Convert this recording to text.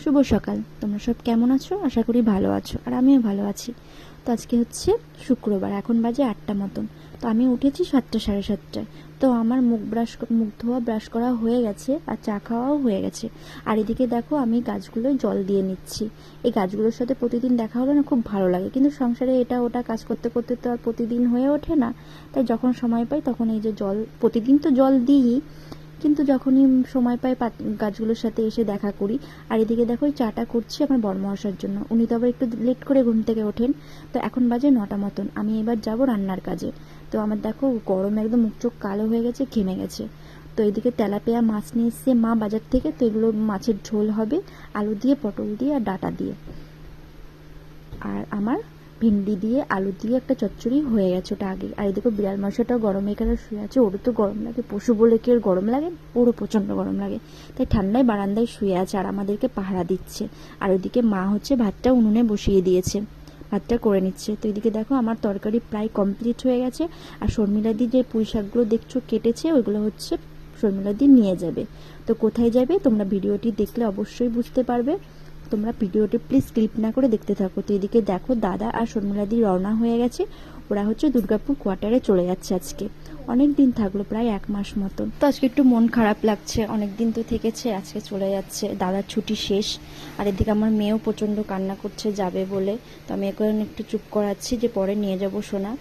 শুভ সকাল। তোমরা সব কেমন আছো? আশা করি ভালো আছো, আর আমিও ভালো আছি। তো আজকে হচ্ছে শুক্রবার, এখন বাজে আটটা মতন। তো আমি উঠেছি সাতটা সাড়ে সাতটায়। তো আমার মুখ ব্রাশ মুখ ধোয়া ব্রাশ করা হয়ে গেছে, আর চা খাওয়াও হয়ে গেছে। আর এদিকে দেখো, আমি গাছগুলোয় জল দিয়ে নিচ্ছি। এই গাছগুলোর সাথে প্রতিদিন দেখা হলে না খুব ভালো লাগে। কিন্তু সংসারে এটা ওটা কাজ করতে করতে তো আর প্রতিদিন হয়ে ওঠে না। তাই যখন সময় পাই তখন এই যে জল, প্রতিদিন তো জল দিই। কিন্তু যখনই সময় পাই গাছগুলোর সাথে এসে দেখা করি, আর এদিকে দেখো চাটা করছি আমার বর্মহাসার জন্য। উনি তো আবার একটু লেট করে ঘুম থেকে ওঠেন। তো এখন বাজে নটা মতন। আমি এবার যাব রান্নার কাজে। তো আমার দেখো গরম একদম মুখ চোখ কালো হয়ে গেছে, ঘেমে গেছে। তো এদিকে তেলাপিয়া মাছ নিয়ে এসছে মা বাজার থেকে। তো এগুলো মাছের ঝোল হবে, আলু দিয়ে, পটল দিয়ে আর ডাটা দিয়ে। আর আমার ভিন্ডি দিয়ে, আলু দিয়ে একটা চচ্চড়ি হয়ে গেছে ওটা আগে। আর এদিকে বিড়াল মশাটাও গরমে এখানে শুয়ে আছে ওরও তো গরম লাগে, পশু বলে কি ওর গরম লাগে? ওরও প্রচণ্ড গরম লাগে। তাই ঠান্ডায় বারান্দায় শুয়ে আছে আর আমাদেরকে পাহারা দিচ্ছে। আর ওইদিকে মা হচ্ছে ভাতটা উনুনে বসিয়ে দিয়েছে, ভাতটা করে নিচ্ছে। তো এদিকে দেখো আমার তরকারি প্রায় কমপ্লিট হয়ে গেছে, আর শর্মিলা দি যে পুঁই শাকগুলো দেখছ কেটেছে, ওইগুলো হচ্ছে শর্মিলা দি নিয়ে যাবে। তো কোথায় যাবে তোমরা ভিডিওটি দেখলে অবশ্যই বুঝতে পারবে। তোমরা ভিডিওটি প্লিজ স্ক্রিপ্ট না করে দেখতে থাকো। তো এদিকে দেখো, দাদা আর শর্মিলাদি রওনা হয়ে গেছে। ওরা হচ্ছে দুর্গাপুর কোয়ার্টারে চলে যাচ্ছে আজকে। অনেক দিন থাকল, প্রায় এক মাস মতন। তো আজকে একটু মন খারাপ লাগছে। অনেক দিন তো থেকেছে, আজকে চলে যাচ্ছে। দাদার ছুটি শেষ। আর এদিকে আমার মেয়েও প্রচণ্ড কান্না করছে, যাবে বলে। তো আমি এখন একটু চুপ করাচ্ছি যে পরে নিয়ে যাব সোনা।